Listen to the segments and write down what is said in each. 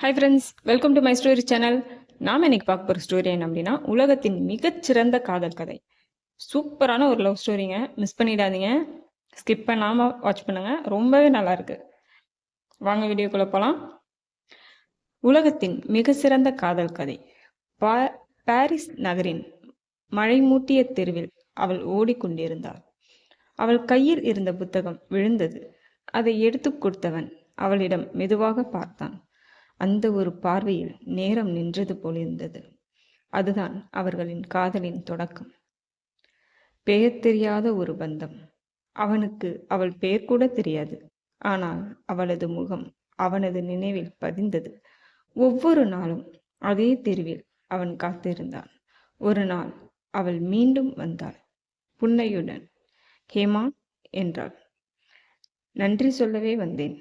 Hi friends welcome to my story channel நாம் இன்னைக்கு பார்க்க போகிற ஸ்டோரி என்ன அப்படின்னா உலகத்தின் மிகச்சிறந்த காதல் கதை. சூப்பரான ஒரு லவ் ஸ்டோரிங்க மிஸ் பண்ணிடாதீங்க. ஸ்கிப் பண்ணாமல் வாட்ச் பண்ணுங்க. ரொம்பவே நல்லா இருக்கு. வாங்க வீடியோக்குள்ள போகலாம் உலகத்தின் மிக சிறந்த காதல் கதை. பா பாரிஸ் நகரின் மழை மூட்டிய தெருவில் அவள் ஓடிக்கொண்டிருந்தாள். அவள் கையில் இருந்த புத்தகம் விழுந்தது. அதை எடுத்து கொடுத்தவன் அவளிடம் மெதுவாக பார்த்தான். அந்த ஒரு பார்வையில் நேரம் நின்றது போலிருந்தது. அதுதான் அவர்களின் காதலின் தொடக்கம். பெயர் தெரியாத ஒரு பந்தம். அவனுக்கு அவள் பெயர் கூட தெரியாது. ஆனால் அவளது முகம் அவனது நினைவில் பதிந்தது. ஒவ்வொரு நாளும் அதே தெருவில் அவன் காத்திருந்தான். ஒரு நாள் அவள் மீண்டும் வந்தாள். புன்னையுடன் ஹேமா என்றாள். நன்றி சொல்லவே வந்தேன்.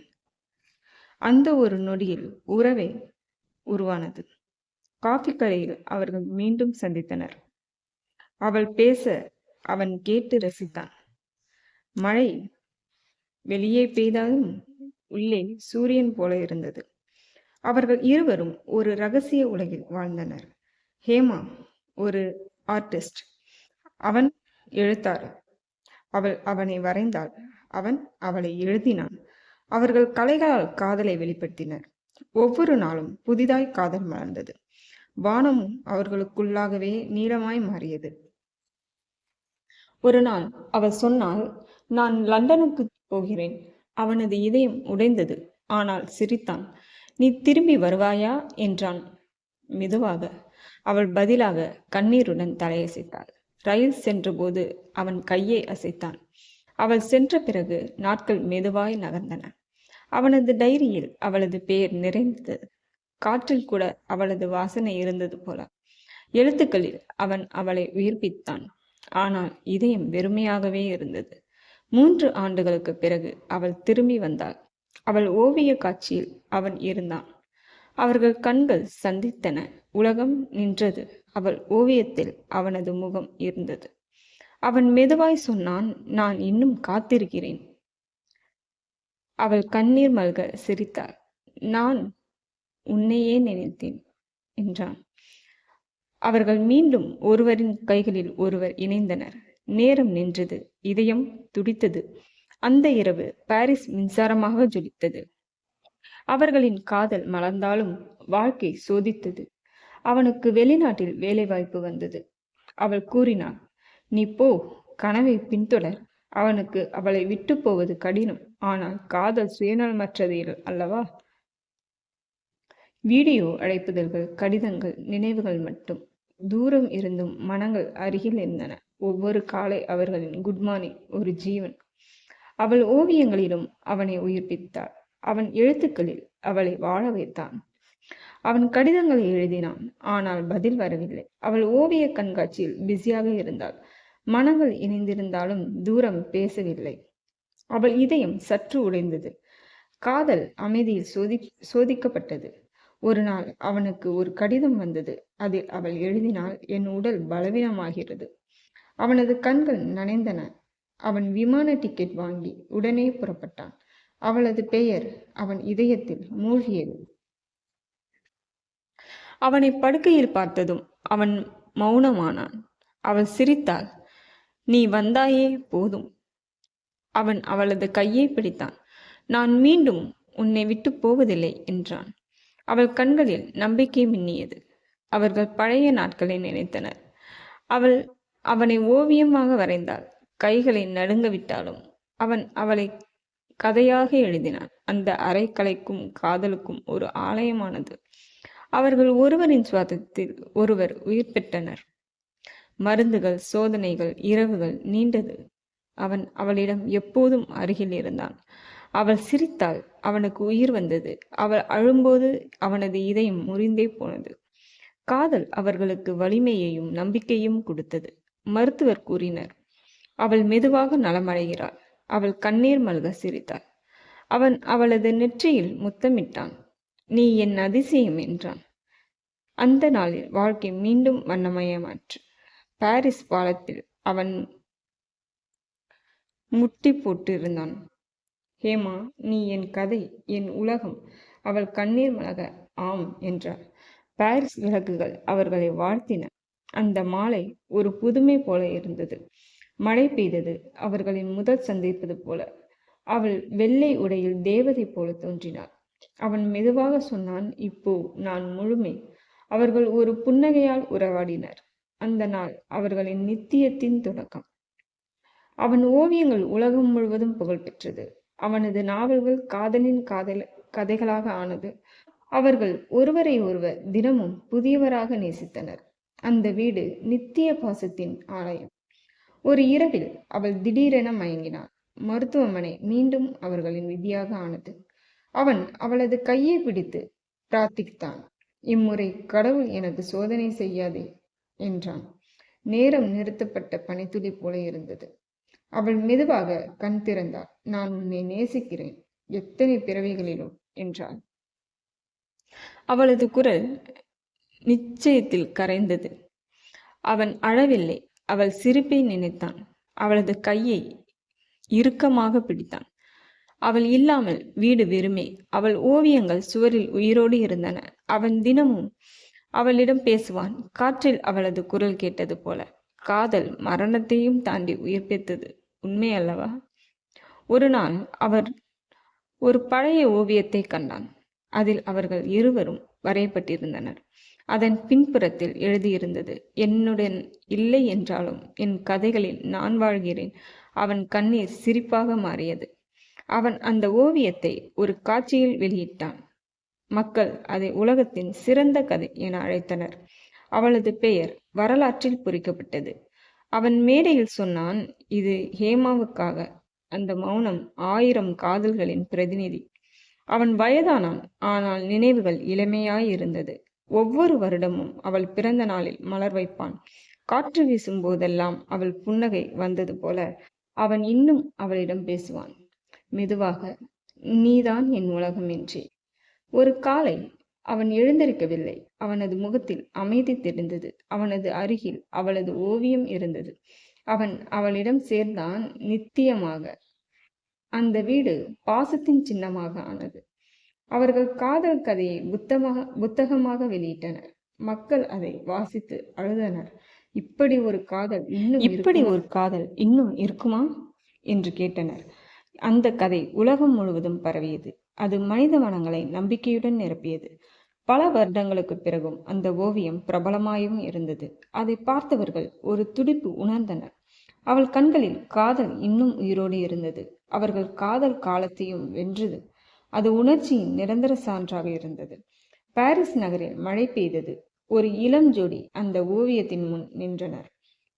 அந்த ஒரு நொடியில் உறவே உருவானது. காஃபி கடையில் அவர்கள் மீண்டும் சந்தித்தனர். அவள் பேச அவன் கேட்டு ரசித்தான். மழை வெளியே பெய்தாலும் உள்ளே சூரியன் போல இருந்தது. அவர்கள் இருவரும் ஒரு ரகசிய உலகில் வாழ்ந்தனர். ஹேமா ஒரு ஆர்டிஸ்ட். அவன் எழுத்தார் அவள் அவனை வரைந்தாள். அவன் அவளை எழுதினான். அவர்கள் கலைகளால் காதலை வெளிப்படுத்தினர். ஒவ்வொரு நாளும் புதிதாய் காதல் மலர்ந்தது. வானமும் அவர்களுக்குள்ளாகவே நீளமாய் மாறியது. ஒரு நாள் அவள் சொன்னால் நான் லண்டனுக்கு போகிறேன். அவனது இதயம் உடைந்தது. ஆனால் சிரித்தான் நீ திரும்பி வருவாயா? என்றான். மெதுவாக அவள் பதிலாக கண்ணீருடன் தலையசைத்தாள். ரயில் சென்றபோது அவன் கையை அசைத்தான். அவள் சென்ற பிறகு நாட்கள் மெதுவாய் நகர்ந்தன. அவனது டைரியில் அவளது பெயர் நிறைந்தது. காற்றில் கூட அவளது வாசனை இருந்தது போல. எழுத்துக்களில் அவன் அவளை உயிர்ப்பித்தான். ஆனால் இதயம் வெறுமையாகவே இருந்தது. மூன்று ஆண்டுகளுக்கு பிறகு அவள் திரும்பி வந்தாள். அவள் ஓவிய காட்சியில் அவன் இருந்தான். அவர்கள் கண்கள் சந்தித்தன. உலகம் நின்றது. அவள் ஓவியத்தில் அவனது முகம் இருந்தது. அவன் மெதுவாய் சொன்னான் நான் இன்னும் காத்திருக்கிறேன். அவள் கண்ணீர் மல்க சிரித்தாள். நான் உன்னையே நினைத்தேன் என்றான். அவர்கள் மீண்டும் ஒருவரின் கைகளில் ஒருவர் இணைந்தனர். நேரம் நின்றது இதயம் துடித்தது. அந்த இரவு பாரிஸ் மின்சாரமாக ஜொலித்தது. அவர்களின் காதல் மலர்ந்தாலும் வாழ்க்கை சோதித்தது. அவனுக்கு வெளிநாட்டில் வேலைவாய்ப்பு வந்தது. அவள் கூறினாள் நீ போ கனவை பின்தொடர். அவனுக்கு அவளை விட்டு போவது கடினம். ஆனால் காதல் சுயநலமற்றது அல்லவா? வீடியோ அழைப்புதல்கள் கடிதங்கள் நினைவுகள் மட்டும். தூரம் இருந்தும் மனங்கள் அருகில் இருந்தன ஒவ்வொரு காலை அவர்களின் குட் மார்னிங் ஒரு ஜீவன். அவள் ஓவியங்களிலும் அவனை உயிர்ப்பித்தாள். அவன் எழுத்துக்களில் அவளை வாழ வைத்தான். அவன் கடிதங்களை எழுதினான். ஆனால் பதில் வரவில்லை. அவள் ஓவிய கண்காட்சியில் பிஸியாக இருந்தாள். மனங்கள் இணைந்திருந்தாலும் தூரம் பேசவில்லை. அவள் இதயம் சற்று உடைந்தது. காதல் அமைதியில் சோதி சோதிக்கப்பட்டது. ஒரு நாள் அவனுக்கு ஒரு கடிதம் வந்தது. அதில் அவள் எழுதினால் என் உடல் பலவீனமாகிறது. அவனது கண்கள் நனைந்தன. அவன் விமான டிக்கெட் வாங்கி உடனே புறப்பட்டான். அவளது பெயர் அவன் இதயத்தில் மூழ்கியது. அவனை படுக்கையில் பார்த்ததும் அவன் மௌனமானான். அவள் சிரித்தாள். நீ வந்தாயே போதும். அவன் அவளது கையை பிடித்தான். நான் மீண்டும் உன்னை விட்டு போவதில்லை என்றான். அவள் கண்களில் நம்பிக்கை மின்னியது. அவர்கள் பழைய நாட்களை நினைத்தனர். அவள் அவனை ஓவியமாக வரைந்தாள். கைகளை நடுங்க விட்டாலும் அவன் அவளை கதையாக எழுதினான். அந்த அரைக்கலைக்கும் காதலுக்கும் ஒரு ஆலயமானது. அவர்கள் ஒருவரின் சுவாதத்தில் ஒருவர் உயிர் பெற்றனர். மருந்துகள் சோதனைகள் இரவுகள் நீண்டது. அவன் அவளிடம் எப்போதும் அருகில் இருந்தான். அவள் சிரித்தாள். அவனுக்கு உயிர் வந்தது. அவள் அழும்போது அவனது இதயம் முறிந்தே போனது. காதல் அவர்களுக்கு வலிமையையும் நம்பிக்கையும் கொடுத்தது. மருத்துவர் கூறினர் அவள் மெதுவாக நலமடைகிறாள். அவள் கண்ணீர் மல்க சிரித்தாள். அவன் அவளது நெற்றியில் முத்தமிட்டான். நீ என் அதிசயம் என்றான். அந்த நாளில் வாழ்க்கை மீண்டும் வண்ணமயமாற்று. பாரிஸ் பாலத்தில் அவன் முட்டி போட்டு இருந்தான் ஹேமா நீ என் கதை என் உலகம் அவள் கண்ணீர் மலக ஆம் என்றார் பாரிஸ் விளக்குகள் அவர்களை வாழ்த்தின. அந்த மாலை ஒரு புதுமை போல இருந்தது. மழை பெய்தது அவர்களின் முதல் சந்திப்பது போல. அவள் வெள்ளை உடையில் தேவதை போல தோன்றினாள். அவன் மெதுவாக சொன்னான் இப்போ நான் முழுமை. அவர்கள் ஒரு புன்னகையால் உறவாடினர். அந்த நாள் அவர்களின் நித்தியத்தின் தொடக்கம். அவன் ஓவியங்கள் உலகம் முழுவதும் புகழ்பெற்றது அவனது நாவல்கள் காதலின் காதல் கதைகளாக ஆனது. அவர்கள் ஒருவரை ஒருவர் தினமும் புதியவராக நேசித்தனர். அந்த வீடு நித்திய பாசத்தின் ஆலயம். ஒரு இரவில் அவள் திடீரென மயங்கினாள். மருத்துவமனை மீண்டும் அவர்களின் விதியாக ஆனது. அவன் அவளது கையை பிடித்து பிரார்த்தித்தான். இம்முறை கடவுள் எனக்கு சோதனை செய்யாதே. என்றான். நேரம் நிறுத்தப்பட்ட பனித்துளி போல இருந்தது. அவள் மெதுவாக கண் திறந்தாள். நான் உன்னை நேசிக்கிறேன். எத்தனை பிறவிகளிலும்? என்றாள். அவளது குரல் நிச்சயத்தில் கரைந்தது. அவன் அழவில்லை. அவள் சிரிப்பை நினைத்தான். அவளது கையை இறுக்கமாக பிடித்தான். அவள் இல்லாமல் வீடு வெறுமே. அவள் ஓவியங்கள் சுவரில் உயிரோடு இருந்தன. அவன் தினமும் அவளிடம் பேசுவான். காற்றில் அவளது குரல் கேட்டது போல. காதல் மரணத்தையும் தாண்டி உயிர்ப்பித்தது உண்மை அல்லவா? ஒரு நாள் அவர் ஒரு பழைய ஓவியத்தை கண்டான். அதில் அவர்கள் இருவரும் வரையப்பட்டிருந்தனர். அதன் பின்புறத்தில் எழுதியிருந்தது என்னுடன் இல்லை என்றாலும் என் கதைகளில் நான் வாழ்கிறேன். அவன் கண்ணீர் சிரிப்பாக மாறியது. அவன் அந்த ஓவியத்தை ஒரு காட்சியில் வெளியிட்டான். மக்கள் அதை உலகத்தின் சிறந்த கதை என அழைத்தனர். அவளது பெயர் வரலாற்றில் பொறிக்கப்பட்டது அவன் மேடையில் சொன்னான் இது ஹேமாவுக்காக. அந்த மௌனம் ஆயிரம் காதல்களின் பிரதிநிதி. அவன் வயதானான் ஆனால் நினைவுகள் இளமையாயிருந்தது. ஒவ்வொரு வருடமும் அவள் பிறந்த நாளில் மலர் வைப்பான். காற்று வீசும் போதெல்லாம் அவள் புன்னகை வந்தது போல அவன் இன்னும் அவளிடம் பேசுவான். மெதுவாக நீதான் என் உலகம் என்றே ஒரு காலை அவன் எழுந்திருக்கவில்லை. அவனது முகத்தில் அமைதி தெரிந்தது. அவனது அருகில் அவளது ஓவியம் இருந்தது. அவன் அவளிடம் சேர்ந்தான் நித்தியமாக. அந்த வீடு பாசத்தின் சின்னமாக ஆனது. அவர்கள் காதல் கதையை புத்தமாக புத்தகமாக வெளியிட்டனர். மக்கள் அதை வாசித்து அழுதனர். இப்படி ஒரு காதல் இன்னும் இப்படி ஒரு காதல் இன்னும் இருக்குமா? என்று கேட்டனர். அந்த கதை உலகம் முழுவதும் பரவியது. அது மனித மனங்களை நம்பிக்கையுடன் நிரப்பியது. பல வருடங்களுக்கு பிறகும் அந்த ஓவியம் பிரபலமாயும் இருந்தது. அதை பார்த்தவர்கள் ஒரு துடிப்பு உணர்ந்தனர். அவள் கண்களில் காதல் இன்னும் உயிரோடு இருந்தது. அவர்கள் காதல் காலத்தையும் வென்றது. அது உணர்ச்சியின் நிரந்தர சான்றாக இருந்தது. பாரிஸ் நகரில் மழை பெய்தது. ஒரு இளம் ஜோடி அந்த ஓவியத்தின் முன் நின்றனர்.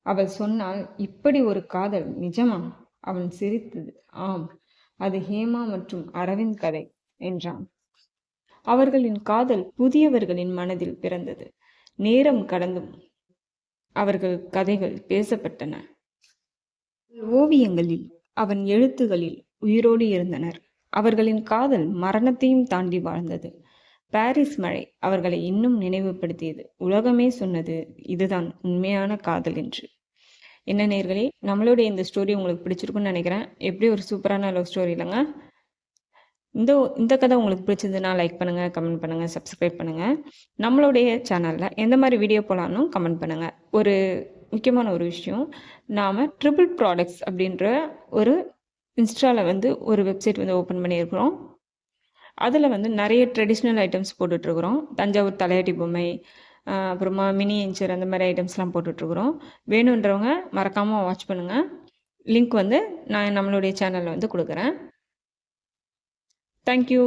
அவள் சொன்னால் இப்படி ஒரு காதல் நிஜமா? அவன் சிரித்தது. ஆம். அது ஹேமா மற்றும் அரவிந்த் கதை என்றான். அவர்களின் காதல் புதியவர்களின் மனதில் பிறந்தது. நேரம் கடந்தும் அவர்கள் கதைகள் பேசப்பட்டன. ஓவியங்களில் அவன் எழுத்துகளில் உயிரோடு இருந்தனர். அவர்களின் காதல் மரணத்தையும் தாண்டி வாழ்ந்தது. பாரிஸ் மழை அவர்களை இன்னும் நினைவுபடுத்தியது. உலகமே சொன்னது இதுதான் உண்மையான காதல் என்று. என்ன நேர்களே நம்மளுடைய இந்த ஸ்டோரி உங்களுக்கு பிடிச்சிருக்குன்னு நினைக்கிறேன். எப்படி ஒரு சூப்பரான லவ் ஸ்டோரி இல்லைங்க? இந்த இந்த கதை உங்களுக்கு பிடிச்சதுன்னா லைக் பண்ணுங்கள் கமெண்ட் பண்ணுங்கள் சப்ஸ்கிரைப் பண்ணுங்கள் நம்மளுடைய சேனலில் எந்த மாதிரி வீடியோ போகலான்னு கமெண்ட் பண்ணுங்கள் ஒரு முக்கியமான ஒரு விஷயம் நாம் ட்ரிபிள் ப்ராடக்ட்ஸ் அப்படின்ற ஒரு இன்ஸ்டாவில் வந்து ஒரு வெப்சைட் வந்து ஓப்பன் பண்ணியிருக்கிறோம். அதில் வந்து நிறைய ட்ரெடிஷ்னல் ஐட்டம்ஸ் போட்டுட்ருக்குறோம் தஞ்சாவூர் தலையாட்டி பொம்மை அப்புறமா மினி இன்ச்சர் அந்த மாதிரி ஐட்டம்ஸ்லாம் போட்டுட்ருக்குறோம். வேணுன்றவங்க மறக்காமல் வாட்ச் பண்ணுங்கள் லிங்க் வந்து நான் நம்மளுடைய சேனலில் வந்து கொடுக்குறேன். தேங்க்யூ.